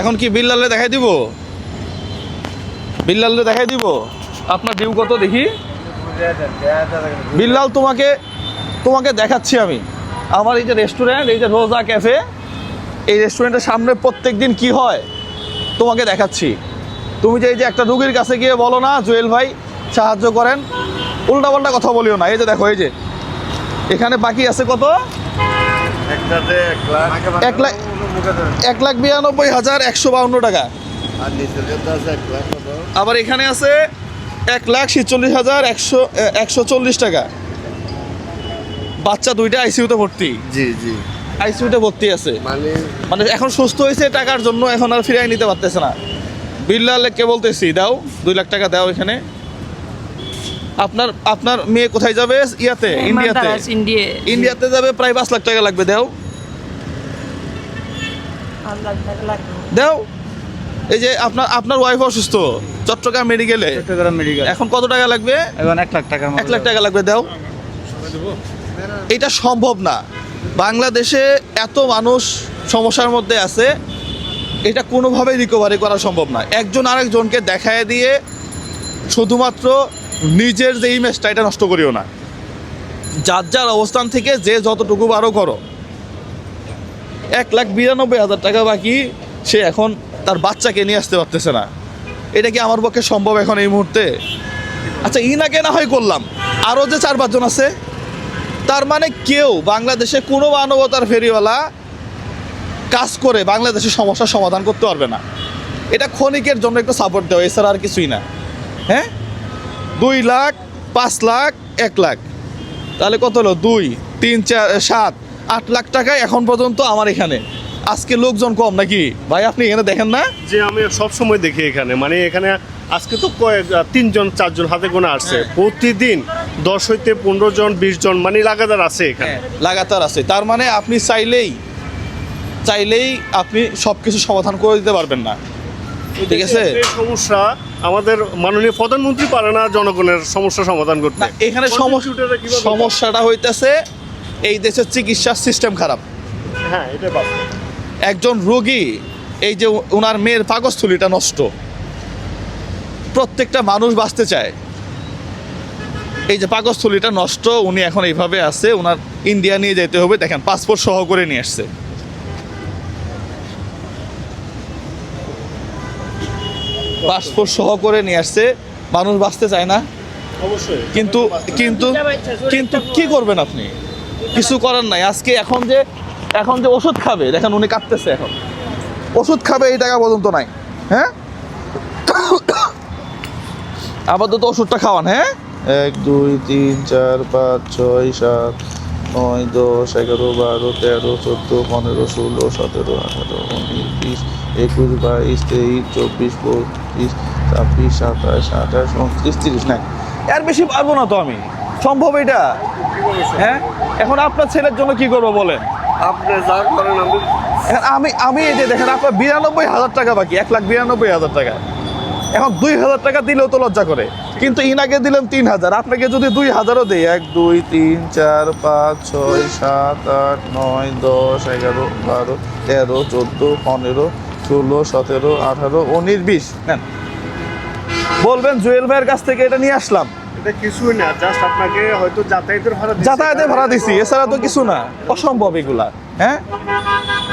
এখন কি বিল্লালে দেখাই দিব? বিল্লালে দেখাই দিব? আপনার ডিউ কত দেখি? বিল্লাল তোমাকে তোমাকে দেখাচ্ছি আমি। আমার এই যে রেস্টুরেন্ট এই যে রোজা ক্যাফে এই রেস্টুরেন্টের সামনে প্রত্যেক দিন কি হয়? তোমাকে দেখাচ্ছি। তুমি যে এই যে একটা রুগীর কাছে গিয়ে বলো না জুয়েল ভাই সাহায্য করেন উল্টাপাল্টা কথা বলিও না। এই যে দেখো এই যে। এখানে বাকি আছে কত? এক লাখ। এক লাখ বিরানব্বই হাজার একশো বাউন্ন টাকা। আবার এখানে আছে এক লাখ ছিচল্লিশ হাজার একশো একশো চল্লিশ টাকা। বাচ্চা দুইটা আইসিউতে ভর্তি। জি জি। আইসিউতে ভর্তি আছে। মানে? মানে এখন সুস্থ হয়েছে টাকার জন্য এখন আর ফিরাই নিতে পারতেছে না। বিল্লালে কে বলতেছি দাও দুই লাখ টাকা দাও এখানে। আপনার আপনার মেয়ে কোথায় যাবে? ইয়াতে ইন্ডিয়াতে ইন্ডিয়াতে যাবে প্রায় পাঁচ লাখ টাকা লাগবে দাও। দাও। এই যে আপনার আপনার ওয়াইফ অসুস্থ চট্টগ্রাম মেডিকেলে চট্টগ্রাম মেডিকেল এখন কত টাকা লাগবে? এখন এক লাখ টাকার মতো এক লাখ টাকা লাগবে দাও। এটা সম্ভব না। বাংলাদেশে এত মানুষ সমস্যার মধ্যে আছে এটা কোনোভাবেই রিকভারি করা সম্ভব না। একজন আরেকজনকে দেখায় দিয়ে শুধুমাত্র নিজের যে ইমেজটা এটা নষ্ট করিও না। যার যার অবস্থান থেকে যে যতটুকু বারো করো। এক লাখ বিরানব্বই হাজার টাকা বাকি সে এখন তার বাচ্চাকে নিয়ে আসতে পারতেছে না। এটা কি আমার পক্ষে সম্ভব এখন এই মুহূর্তে? আচ্ছা ইনাকে না হয় করলাম। আরও যে চার পাঁচজন আছে, তার মানে কেউ বাংলাদেশে কোনো মানবতার ফেরিওয়ালা কাজ করে বাংলাদেশের সমস্যার সমাধান করতে পারবে না। এটা ক্ষণিকের জন্য একটু সাপোর্ট দেওয়া, এছাড়া আর কিছুই না। হ্যাঁ? দুই লাখ পাঁচ লাখ এক লাখ। তাহলে কত হলো? দুই তিন চার সাত আট লাখ টাকা এখন পর্যন্ত আমার এখানে। আজকে লোকজন কম নাকি? ভাই আপনি এখানে দেখেন না? যে আমি সব সময় দেখি এখানে। মানে এখানে আজকে তো কয়েক তিনজন চারজন হাতে গোনা আসছে। প্রতিদিন দশ হইতে পনেরো জন বিশ জন মানে লাগাতার আছে এখানে। লাগাতার আছে। তার মানে আপনি চাইলেই চাইলেই আপনি সব কিছু সমাধান করে দিতে পারবেন না। ঠিক আছে? সমস্যা আমাদের মাননীয় প্রধানমন্ত্রী পারে না জনগণের সমস্যা সমাধান করতে। এখানে সমস্যাটা হইতেছে এই দেশের চিকিৎসার সিস্টেম খারাপ। হ্যাঁ এটা একজন রোগী এই যে ওনার মেয়ের পাকস্থলীটা নষ্ট। প্রত্যেকটা মানুষ বাঁচতে চায়। এই যে পাকস্থলীটা নষ্ট উনি এখন এইভাবে আছে ওনার ইন্ডিয়া নিয়ে যেতে হবে। দেখেন পাসপোর্ট সহ করে নিয়ে আসছে। পাসপোর্ট সহ করে নিয়ে আসছে। মানুষ বাঁচতে চায় না। অবশ্যই। কিন্তু কিন্তু কিন্তু কি করবেন আপনি? কিছু করার নাই। আজকে এখন যে এখন যে ওষুধ খাবে দেখেন উনি কাঁদতেছে এখন। ওষুধ খাবে এই টাকা পর্যন্ত নাই। হ্যাঁ? আপাতত ওষুধটা খাওয়ান হ্যাঁ? এক দুই তিন চার পাঁচ ছয় সাত নয় দশ এগারো বারো তেরো চোদ্দ পনেরো ষোলো সতেরো আঠারো উনিশ বিশ একুশ বাইশ তেইশ চব্বিশ পঁচিশ ছাব্বিশ সাতাশ আঠাশ উনত্রিশ তিরিশ নাই। এর বেশি পারব না তো আমি। সম্ভব এটা? হ্যাঁ? এখন আপনার ছেলের জন্য কি করব বলেন? আপনি যা করেন আমি এখন আমি আমি এই যে দেখেন আপনার বিরানব্বই হাজার টাকা বাকি এক লাখ বিরানব্বই হাজার টাকা। এখন দুই হাজার টাকা দিলেও তো লজ্জা করে। কিন্তু ইনাকে দিলাম তিন হাজার আপনাকে যদি দুই হাজারও দিই এক দুই তিন চার পাঁচ ছয় সাত আট নয় দশ এগারো বারো তেরো চোদ্দ পনেরো ষোলো সতেরো আঠারো উনিশ বিশ নেন। বলবেন জুয়েল ভাইয়ের কাছ থেকে এটা নিয়ে আসলাম। এটা কিছুই না জাস্ট আপনাকে হয়তো যাতায়াতের ভাড়া দিচ্ছি। যাতায়াতে ভাড়া দিছি এছাড়া তো কিছু না অসম্ভব এগুলা হ্যাঁ?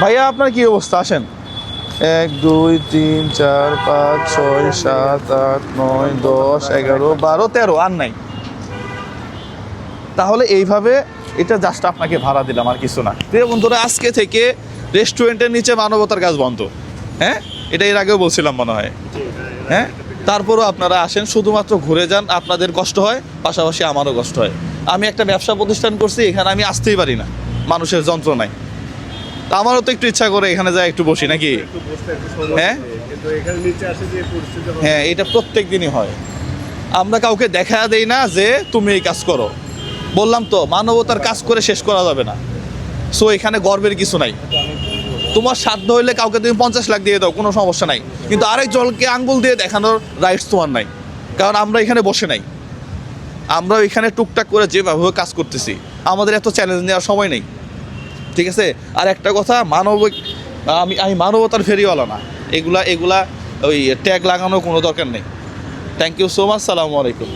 ভাইয়া আপনার কি অবস্থা? আসেন। এক দুই তিন চার পাঁচ ছয় সাত আট নয় দশ এগারো বারো তেরো আর নাই। তাহলে এইভাবে এটা জাস্ট আপনাকে ভাড়া দিলাম আর কিছু না। বন্ধুরা আজকে থেকে রেস্টুরেন্টের নিচে মানবতার কাজ বন্ধ। হ্যাঁ? এটা এর আগেও বলছিলাম মনে হয়। হ্যাঁ? তারপরও আপনারা আসেন শুধুমাত্র ঘুরে যান আপনাদের কষ্ট হয় পাশাপাশি আমারও কষ্ট হয়। আমি একটা ব্যবসা প্রতিষ্ঠান করছি এখানে আমি আসতেই পারি না মানুষের যন্ত্রণায়। তা আমারও তো একটু ইচ্ছা করে এখানে যায় একটু বসি নাকি? হ্যাঁ? হ্যাঁ। এটা প্রত্যেক দিনই হয়। আমরা কাউকে দেখা দেই না যে তুমি এই কাজ করো। বললাম তো মানবতার কাজ করে শেষ করা যাবে না। সো এখানে গর্বের কিছু নাই। তোমার সাধ্য হইলে কাউকে তুমি পঞ্চাশ লাখ দিয়ে দাও, কোনো সমস্যা নাই। কিন্তু আরেক জলকে আঙ্গুল দিয়ে দেখানোর রাইটস তোমার নাই। কারণ আমরা এখানে বসে নাই। আমরা এখানে টুকটাক করে যেভাবে কাজ করতেছি, আমাদের এত চ্যালেঞ্জ নেওয়ার সময় নেই। ঠিক আছে? আর একটা কথা, মানবিক, আমি আমি মানবতার ফেরিওয়ালা না। এগুলা এগুলা ওই ট্যাগ লাগানোর কোনো দরকার নেই। থ্যাংক ইউ সো মাচ সালামু আলাইকুম।